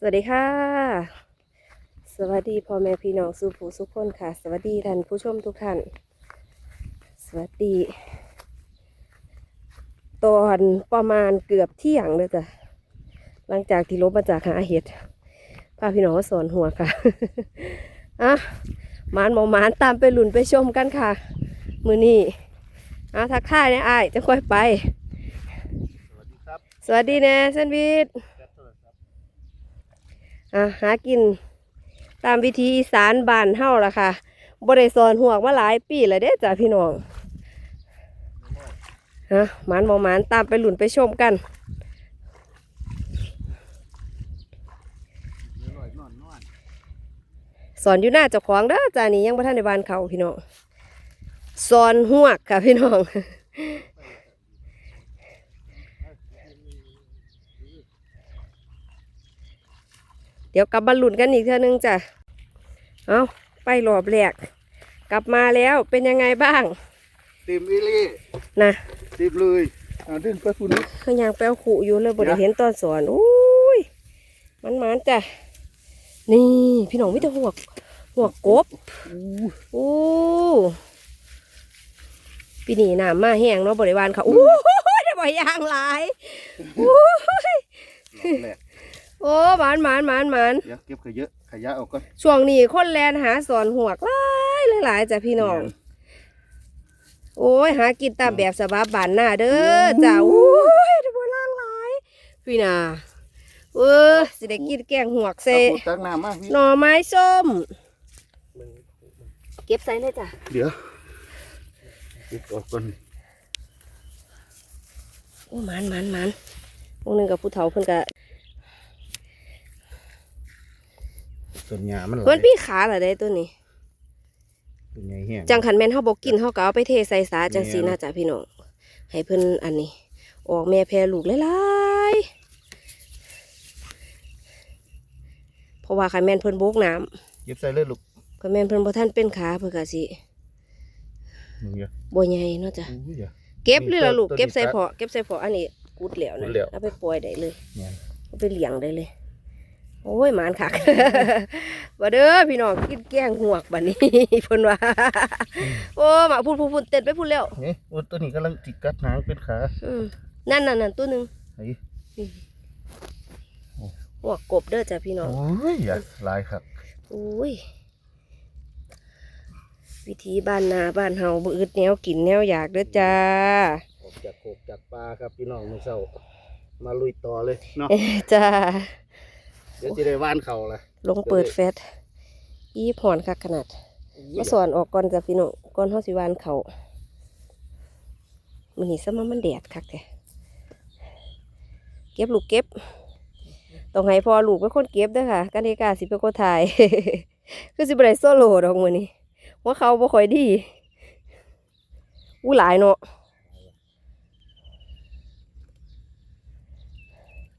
สวัสดีค่ะ สวัสดีพ่อแม่พี่น้องสุผู้สุขคนค่ะ สวัสดีท่านผู้ชมทุกท่าน สวัสดี ตอนประมาณเกือบเที่ยงเลยจ้ะ หลังจากที่ลบมาจากหาเห็ดพาพี่น้องมาสอนหัวค่ะอะหมานหมอหมานตามไปหลุนไปชมกันค่ะ มือนี้อะทักทายนะอ้ายจะค่อยไป สวัสดีครับ สวัสดีแน่เซนวิทแก๊สโทรศัพท์ อะหากินตามวิธีอีสานบ้านเฮาล่ะค่ะบ่ได้สอนหวกมาหลายปีแล้วเด้จ้ะพี่น้องฮะหมานหมอหมานตามไปหลุนไปชมกันสอนอยู่หน้าเจ้าของเด้อจ้านี่ยังบ่ทันได้านเขาพี่น้องสอนหวกค่ะพี่น้อง เดี๋ยวกลับมาหลุนกันอีกเท่านึงจ้ะ เอาไปรอบแรกกลับมาแล้วเป็นยังไงบ้างติมอีลี่นะติมเลยอ่าดึงไปคุณนิดเขายังแปลวขู่อยู่เลยบ่ได้เห็นตอนสอนอุ้ยมันมันๆจ้ะ นี่พี่น้องมิแต่หัวหัวกบอู้อู้ปีนี้น้ำมาแห้งเนาะบริวารเขาอู้ยได้บ่อยางหลายอู้ยแหลก โอ้หมานหมานหมานหมานเดี๋ยวเก็บขยะขยะออกก่อนช่วงนี้คนแลนหาสอนหัวกหลายหลายๆจ้ะพี่น้อง โอ้ยหากินตามแบบสบาบบานหน้าเด้อจ้าโอ้ยได้บ่ล่างหลายพี่นาเออสิได้กินแกงหัวกเซเอาขวดตักน้ำมาพี่หน่อไม้ส้ม เก็บใส่เลยจ้ะเดี๋ยวเก็บออกก่อนโอ้หมันหมันหมันพวกหนึงกับผู้เฒ่าเพิ่นก็ ต้นหญ้ามันไหลมันพี่ขาเหรอได้ตัวนี้เป็นไงแห้งจังขันแม่นเฮาบ่กินเฮาก็เอาไปเทใส่สาจังสีแม่นน่าจะพี่น้องให้เพิ่นอันนี้ ออกแม่แพรลูกหลายๆเพราะว่าคันแม่นเพิ่นโบกน้ำเก็บใส่เลยลูกคันแม่นเพิ่นบ่ทันเป็นขาเพิ่นก็สิมึงเยอะบ่ใหญ่เนาะจ้ะอู้ยอย่าเก็บเลยล่ะลูกตัวนี้เก็บใส่ตัดเพาะเก็บใส่เพาะอันนี้กุดแล้วกุนะดแล้ว เอาไปปล่อยได้เลยเนี่ย เอาไปเลี้ยงได้เลย โอ้ยหมานคักบ่เด้อพี่น้องกินแกงหวกบัดนี้เพิ่นว่าโอ้มาพูดพูดพูดเต้นไปพูดแล้วนี่โอ้ตัวนี้กำลังจิกกัดหางเป็นขาอืมนั่นนั่นนั่นตัวหนึ่งไอ้หัวกบเด้อจ้ะพี่น้องโอ้ยอย่าหลายครับโอ้ยวิธีบ้านนาบ้านเฮาบ่อึดแนวกินแนวอยากเด้อจ้าออกจากโขกจากปลาครับพี่น้องมื้อเช้ามาลุยต่อเลยเนาะเอ้ยจ้า เดี๋ยวจะได้ว่านเขาละลงเปิดแฟตอีพอนคักขนาดมาสอนออกก่อนจ้ะพี่น้องก่อนเฮาสิหวานเขามันนี่ซะมามันแดดคักแท้เก็บลูกเก็บต้องให้พ่อลูกเป็นคนเก็บเด้อค่ะกันเดกาสิเป็นคนถ่าย คือสิบ่ได้โซโล่ดอกมื้อนี้ว่าเขาบ่ค่อยดีอู้หลายเนาะ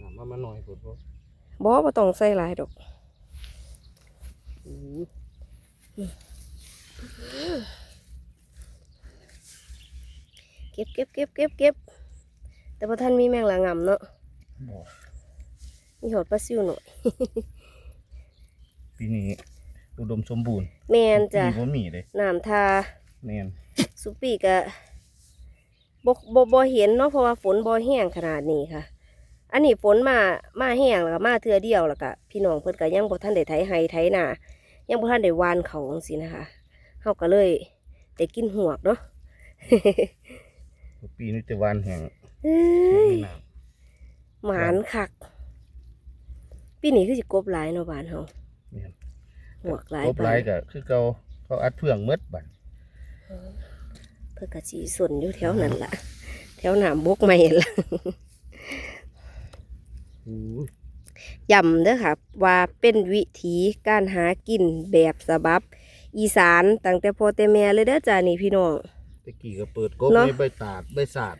น้ำมามาหน่อยผม บอกบ่บ่ต้องใส่หลายดอกเก็บเก็บเก็บเก็บเก็บแต่พอท่านมีแมงละงำเนาะบอกมีหอดปลาซิวหน่อยปีนี้อุดมสมบูรณ์แมนจ้ะปีบ่มีเลยน้ำทาแมนสุปีกะบ่บ่บ่เห็นเนาะเพราะว่าฝนบ่แห้งขนาดนี้ค่ะ อันนี้ฝนมามาแห้งแล้วก็มาเทื่อเดียวแล้วก็พี่น้องเพิ่นก็ยังบ่ทันได้ไถไห้ไถนายังบ่ทันได้หวานเขาจังซี่นะคะเฮาก็เลยได้กินหวกเนาะปีนี้จะวานแห่งเอ้ยน้หมานคักปีนี้คือสิกบหลายเนาะบ้านเฮาำแม่นหวกหลายครบหลายก็คือเขาเขาอัดเพื่องหมดบัดเพื่อกะสีสนอยู่แถวนั้นล่ะแถวหนามบกไม่ล่ะอู้ ยย้ำเด้อค่ะว่าเป็นวิธีการหากินแบบสบับ อีสานตั้งแต่พ่อแต่แม่เลยเด้อจ้านี่พี่น้องตะกี้ก็เปิดกบเนาะในใบตาดใบสาด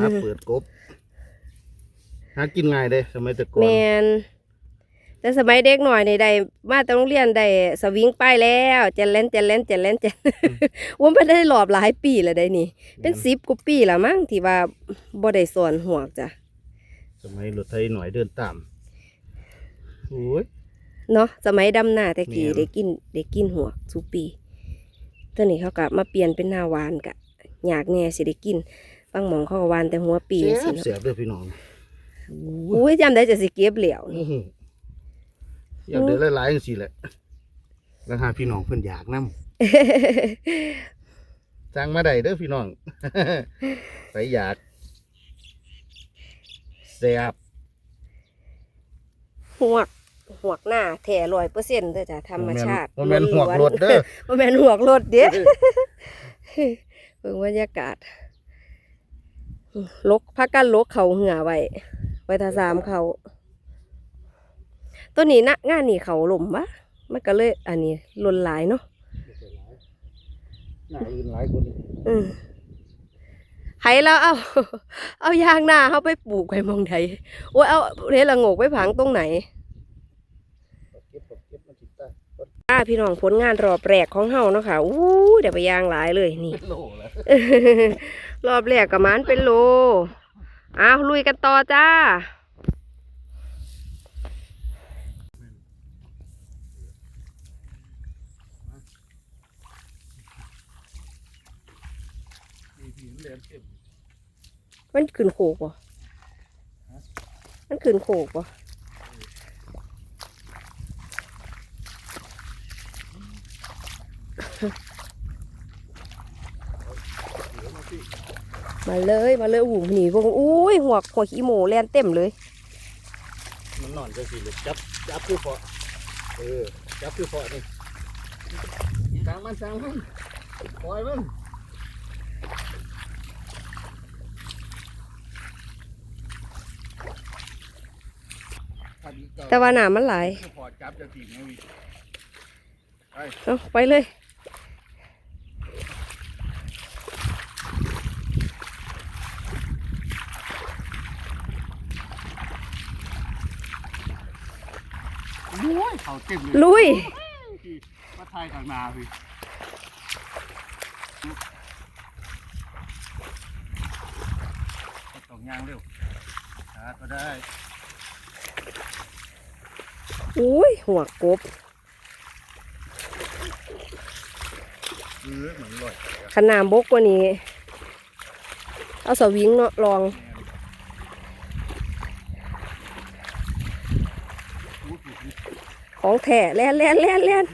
หาเปิดกบหากินง่ายเด้สมัยแต่ก่อนแมนแต่สมัยเด็กหน่อยในใดมาแต่โรงเรียนได้สวิงป้ายแล้วเจนเล่นเจนเล่นเจนเล่นเจนว่าไม่ได้หลอบหลายปีแล้วได้นี่ เป็นสิบกว่าปีแล้วมั้งที่ว่าบ่ได้สอนหัวกจ้ะ สมัยรถไทยหน่อยเดินตามโอ้ย เนาะสมัยดำหน้าแต่กี้แม่น ได้กินได้กินหัวกสุปีตอนนี้เขาก็มาเปลี่ยนเป็นหน้าหวานกะอยากแน่สิได้กินบางหมองเขาก็หวานแต่หัวปีเสียสิบเนาะ เสียบเด้อพี่น้องอุ้ยจำได้จะสิเก็บเหลียวนี่อื้อหืออยากเดินหลายๆจังซี่แหละแล้วหาพี่น้องเพิ่นอยากนํสั่งมาได้เด้อพี่น้อง ไปอยาก แซ่บหัวกหัวกหน้าแถ่ร้อยเปอร์เซ็นต์เด้อจ้ะธรรมชาติบ่แม่นหวกรถเด้อบ่แม่นหัวกรถเด้เบิ่งบรรยากาศลกพักกันลกเขาเหือไว้ไว้ทาสามเขาตัวนี้นะงานนี่เขาหล่มวะมันก็เลย อันนี้ลนหลายเนาะหน้าอื่นหลายคนอืม ไห้แล้วเอาเอายางหน้าเขาไปปลูกไว้หมองใดโอ้ยเอาเรละโงกไปผังตรงไหนเก็บเก็บมันติดตาอ่าพี่น้องผลงานรอบแรกของเฮาเนาะค่ะอู้เดี๋ยวไปยางหลายเลยนี่เป็นโลแล้วรอบแรกกับมันเป็นโลอ้าวลุยกันต่อจ้า นี่พี่มันเดินเก็บ มันขึ้นโขกบ่มันขึ้นโขกบ่มาเลยมาเลยอู้หนีพวกอุ้ยหัวหัวขี้หมูแลนเต็มเลย มันนอนจังซี่ลูกจับจับคือพอเออจับคือพอนี่สั่งมันสั่งมันปล่อยมัน แต่ว่าหนามันหลายพอจับจะถีบนะวิเอาไปเลยโอ้ยเขาเต็มเลยลุยพี่มาทายทางนาพี่ต้องย่างเร็วชาร์จก็ได้ อุ้ยหัวกบขนาดบกกว่านี้ เอาสวิงเนาะลองของแท้แล่นแล่นแล่นแล่น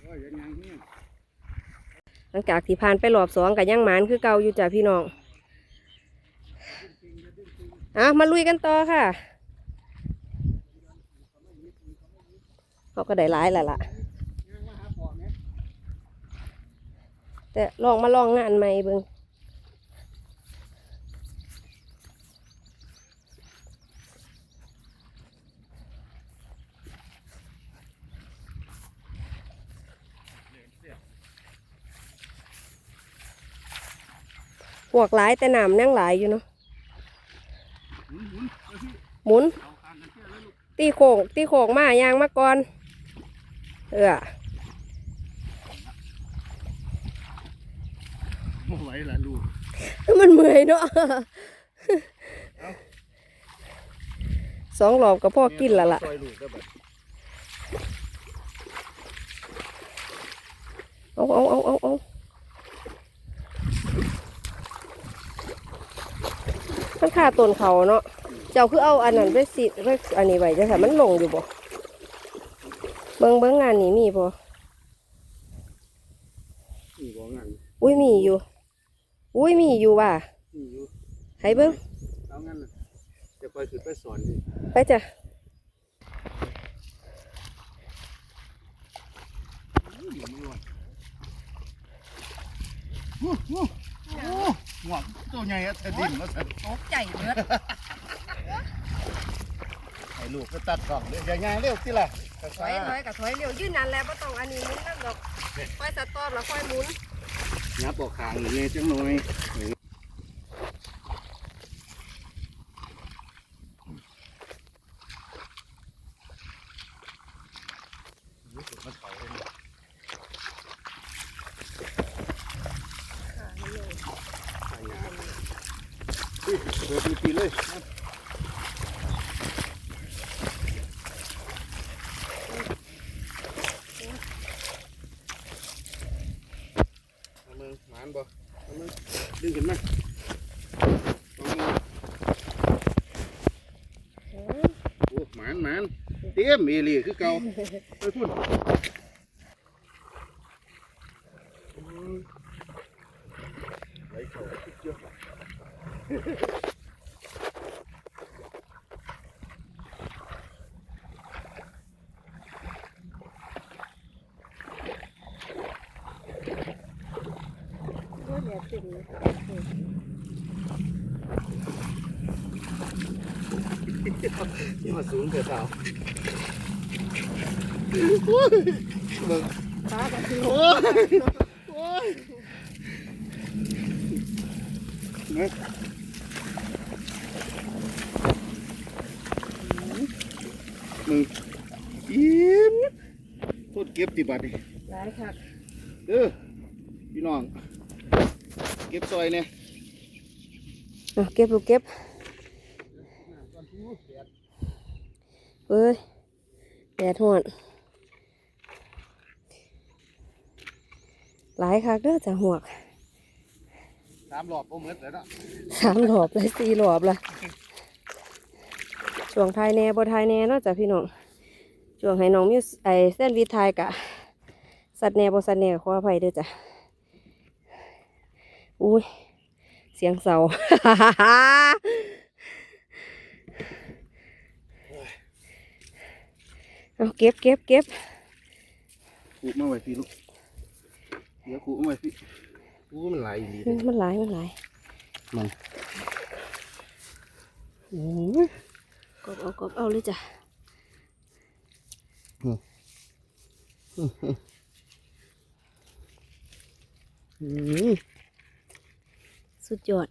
โอ้ยยังยังเนี่ย หลั งจากที่ผ่านไปรอบสองกับย่างหมานคือเก่าอยู่จ้ะพี่น้องอะมาลุยกันต่อค่ะเขาก็ได้ร้ายแล้วล่ะ แต่ลองมาลองงานใหม่เบิง วกหลายแต่น้ำยังหลายอยู่เนาะหมุนหมุนเอาพี่หมุนเอาคางกันเชื่อเลยลูกตีโขงตีโขงมายางมาก่อน เออไม่ไหวละลูก มันเมื่อยเนาะสองหลอบก็พ่อกินและล่ะซอยลูกก็แบบเอาเอาเอาเอาเอา มันขาต้นเขาเนาะ เจ้าคือเอาอันนั้นไปสิไปอันนี้ไว้จะค่ะมันลงอยู่บ่ เบิ้งเบิ้งงานนี้มีบ่นี่บอกงั้นอุ้ยมีอยู่ อุ้ยมีอยู่ว่ะนี่อยู่ให้เบิ้งเอางั้นน่ะจะคอยขึ้นไปสอนดิไปจ้ะอยู่ไม่ไหวโอ้โหโอ้โหหัวตัวใหญ่อะแต่ดินมาสั่นตกใจเบิดให้ลูกก็ตัดกล่องเลยอย่าย่างเร็วสิล่ะถอยถอยกับถอยเร็วยืนนานแล้วบ่ต้องอันนี้หมุนนั่นดอกค่อยสตอมแล้วค่อยหมุน ยับออกขางอย่างนี้จังหน่อยเออรู้สึกมันเขาเลย ปิดดูปีเลยเอามึงหมานบ่เอามึงดึงขึ้นมาเอามึงโอ้หมานหมานเต็มเอหลีคือเก่าไปพุ่นไหลเขาสุดยอด นี่มาสูงเกิดเปล่าโอ้ยมึงฟ้ากับพี่โอ้ยโอ้ยนะมึงยิ้มโคตรเก็บติบัดนี่หลายค่ะเด้อพี่น้อง เก็บซอยเนี่ยเอาเก็บลูกเก็บเอ้ยแดดหอนหลายคักเด้อจ้ะหวกสามรอบโอ้เหมือนแล้วเนาะสามหลอบเลยสี่หลอบละช่วงไทายแหน่บ่ไทายแหน่เนาะจ้ะพี่น้องช่วงให้น้องมิวไอเส้นวีไทายกะ สัตว์แหน่บ่สัตว์แหน่ขออภัยเด้อจ้ะ อุ้ย เสียงเสา เอาเก็บเก็บเก็บขูมาไว้พี่ลูก เดี๋ยวขูมาไว้พี่ขูมันไหลายอีหลีอืมมันหลายมันหลายมันโอ้ยกบเอากบเอาเลยจ้ะอืม สุดยอด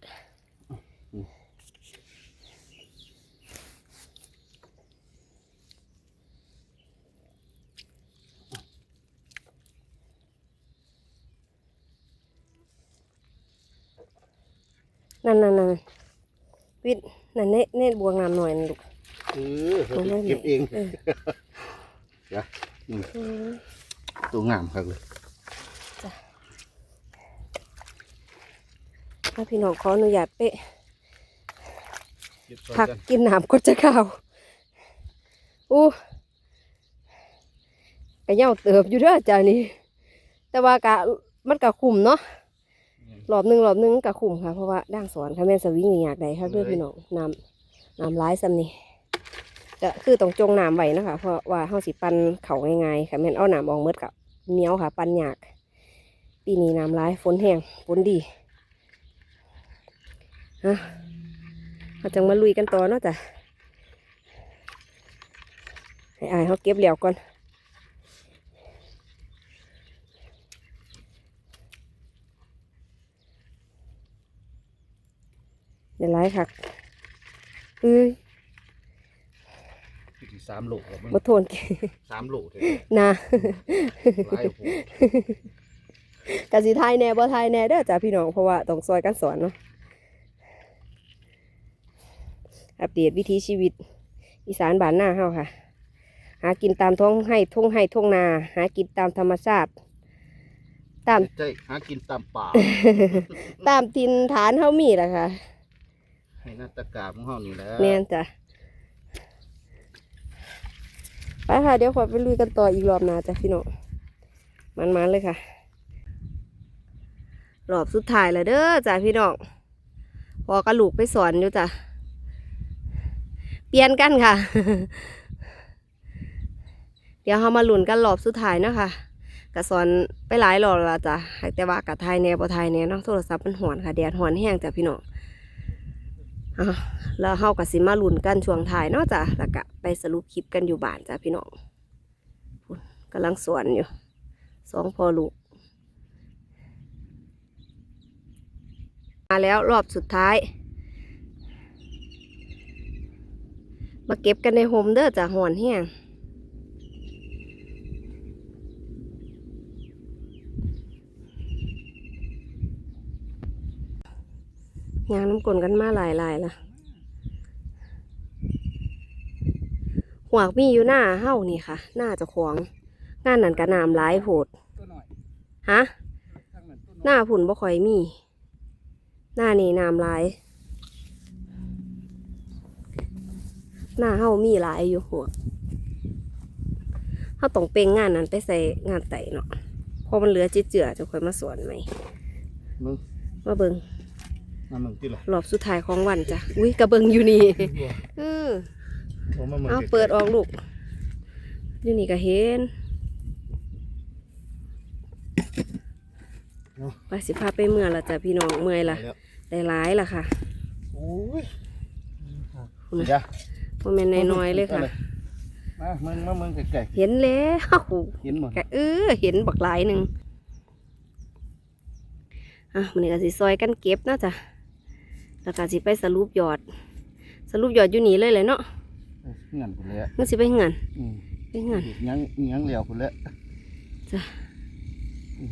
นั่นนั่นนั่นวิทย์นั่นเน่เน่บวงน้ำหน่อยนะลูกเออตรงนั้นเก็บเองเออเดี๋ยวนี่อืมตัวงามครับเลย ถ้าพี่น้องขออนุญาตเปะเก็บซอยผักกันกินน้ำก็จะเข้าวอู้กะเหย่าเติบอยู่เด้อจ้านี่แต่ว่ากะมันกะคุมเนาะรอบหนึ่งรอบหนึ่งกะคุมค่ะ เพราะว่าด่างสอนค่ะแม่นสวิงนี่อยากได้ค่ะเพื่อนพี่น้องน้ำน้ำร้ายซ้ำนี่ก็คือต้องจงน้ำไว้นะคะ เพราะว่าเฮาสิปั่นเขาง่ายๆค่ะแม่นเอาน้ำออกเมดกับเหนียวค่ะ ปั่นยาก ปีนี้น้ำร้ายฝนแห้งฝนดี ฮะเราจังมาลุยกันต่อเนาะจ้ะให้อายเขาเก็บเหลียวก่อนเดี๋ยวไล่ค่ะเอ้ยสามโหลครับมันบ่โทนสามโหลเลยนะหลายโหกะสิทายแหน่บ่ทายแหน่เด้อจ้ะพี่น้องเพราะว่าต้องซอยกันสอนเนาะ อัปเดตวิถีชีวิต อีสานบ้านหน้าเฮาค่ะ หากินตามท้องให้ทุ่งให้ทุ่งนา หากินตามธรรมชาติ ตาม ใช่หากินตามป่า ตามทินฐานเฮามีแหละค่ะ ให้หนาตะกาของเฮานี่แหละแม่นจ้ะไปค่ะ เดี๋ยวขอไปลุยกันต่ออีกรอบหน้าจ้ะพี่น้องมันๆเลยค่ะ รอบสุดท้ายแล้วเด้อจ้ะพี่น้องพอกระลูกไปสอนอยู่จ้ะ เปลี่ยนกันค่ะ เดี๋ยวเรามาหลุนกันรอบสุดท้ายเนาะคะกะสอนไปหลายรอบแล้วล่ะจ้ะแต่ว่ากะทายแน่บ่ทายแน่เนาะโทรศัพท์มันหอนค่ะแดดหอนแห้งจ้ะพี่น้องแล้วเฮาก็สิมาหลุนกันช่วงท้ายเนาะจ้ะแล้วก็ไปสรุปคลิปกันอยู่บ้านจ้ะพี่น้องพุ่นกำลังสวนอยู่สองพอลูกมาแล้วรอบสุดท้าย มาเก็บกันในโฮมเดอร์จากหอนเฮียงยางน้ำกลนกันมาหลายหลายละหัวมีอยู่หน้าเฮ้านี่ค่ะ หน้าจะขวางงานนั่นกระนำมหลายโหดฮะหน้าผุนบ่ค่อยมี หน้านี่นามหลาย หน้าเฮามีหลายอยู่หัวเฮาต้องเป่งงานนั้นไปใส่งานไต่เนาะพอมันเหลือจิเจือจะค่อยมาสอนไหมมึงมาเบิงมามึงติล่ะรอบสุดท้ายของวันจ้ะอุ้ยกระเบิงอยู่นี่เออบ่มามึงเอาเปิดออกลูกอยู่นี่ก็เห็นไปสิพาไปเมื่อละจ้ะพี่น้องเมื่อยละแล้วได้หลายละค่ะโอ้ยคุณจ้ะ โมเมนน้อยๆเลยค่ะ มามึงมามึงไก่เห็นแล้วเห็นหมดกะเออเห็นบักหลายหนึ่งอะมันนี้ก็สิซอยกันเก็บเนาะจ้ะแล้วก็สิไปสรุปยอด สรุปยอดอยู่นี่เลยเลยเนาะเงินพุ่นแล้วมันสิไปเงินอืมไปเงินยังยังเหลียวพุ่นแล้วจ้ะ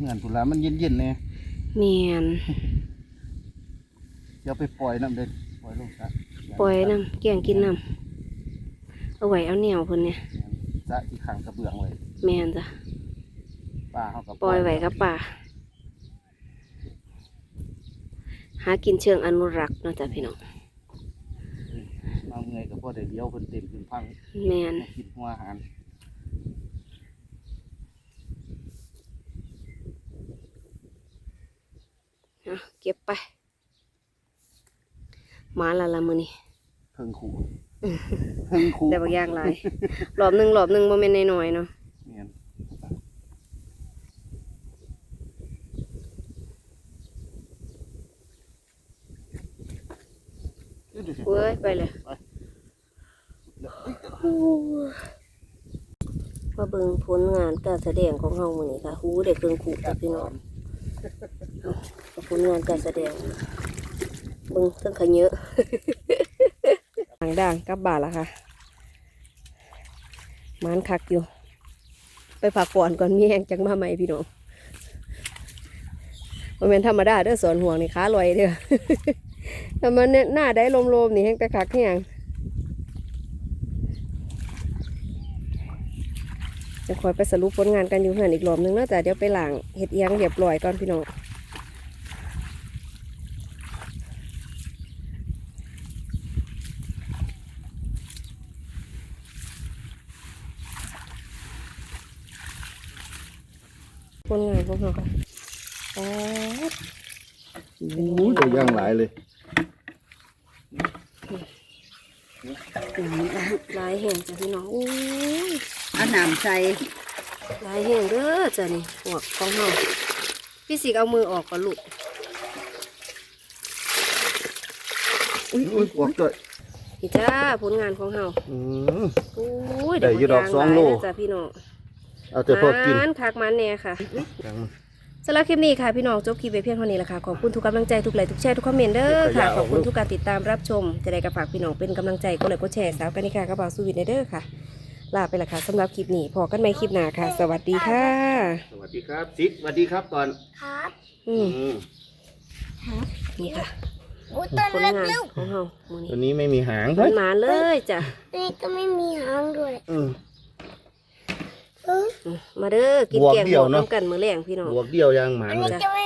เงินพุ่นแล้วมันเย็นๆแน่เมียนเดี๋ยวไปปล่อยน้ำเด้ปล่อยลงซะปล่อยน้ำแกงกินน้ำ เอาไว้เอาแนวคนเนี่ยซะที่ข้างกระเบื้องไว้แมนจ้ะป้าเฮาก็ปล่อยไว้กับป่าหากินเชิงอนุรักษ์เนาะจ้ะพี่น้องเอาเงยก็พอได้เดียวเพิ่นเต็มขึ้นพังแมนมากินหัวอาหารอะเก็บไปหมาละละมือนี่เพิ่งขู่ เพิ่งขู่แต่บางอย่างหลายรอบหนึ่งรอบหนึ่งโมเมนต์น้อยๆเนาะเนี่ยดูดิเว้ยไปเลยมาเบิ่งผลงานการแสดงของเฮามื้อนี้ค่ะหูได้เครื่องขู่จ้ะพี่น้องเอาผลงานการแสดงเบิ่งเครื่องขะเยอะ ด่างด่างกับบานแล้วค่ะมันคักอยู่ ไปฝากก่อนก่อนมีแหงจังมาใหม่พี่น้องมันเป็นธรรมดาเด้อสอนห่วงนี่ขาลอยเด้อแต่มันเนี่ยหน้าได้ลมๆนี่แห้งแต่คักแห้งจะคอยไปสรุปผลงานกันอยู่เพื่อนอีกรอบนึงเนาะแต่เดี๋ยวไปหล้างเห็ดเอียงเรียบร้อยก่อนพี่น้อง ผลงานของเราค่ะอ๋อโอ้ยตัวย่างหลายเลยลายแห้งจ้ะพี่น้องโอ้ยอาน้ำใส่ลายแห้งเด้อจ้ะนี่หวกของเฮาพี่สิกเอามือออกก่อนลูกอุ้ยอุ้ยปวกด้วยนี่จ้าผลงานของเฮาอืมโอ้ยได้ยู่ดอกสองยาโลยจ้ะพี่น้อง เอาแต่พอกินมันคักมันแน่ค่ะยังมันสำหรับคลิปนี้ค่ะพี่น้องจบคลิปไปเพียงเท่านี้แหละค่ะ ขอบคุณทุกกำลังใจทุกไลค์ทุกแชร์ทุกคอมเมนต์เด้อค่ะ ขอบคุณทุกการติดตามรับชม จะได้กระฝากพี่น้องเป็นกำลังใจกดไลค์กดแชร์สาวกันนิกากระเป๋าสูวิตเด้อค่ะ ลาไปละค่ะสำหรับคลิปนี้พอกันใหม่คลิปหน้าค่ะ สวัสดีค่ะ สวัสดีครับซิกสวัสดีครับก่อนครับอืมอืมนี่ค่ะโอ้ยต้นผลเล็กงานเร็วของเฮามื้อตัวนี้นี้ไม่มีหางมันมาเลยจ้ะนี่ก็ไม่มีหางด้วยอื มเอออืมมาเด้อกินบวกแกงเดีบยววกเนอะ น้ำกันมื้อแรงพี่น้อง บวกเดียวยางหมาอันเลนี้ยจะไม่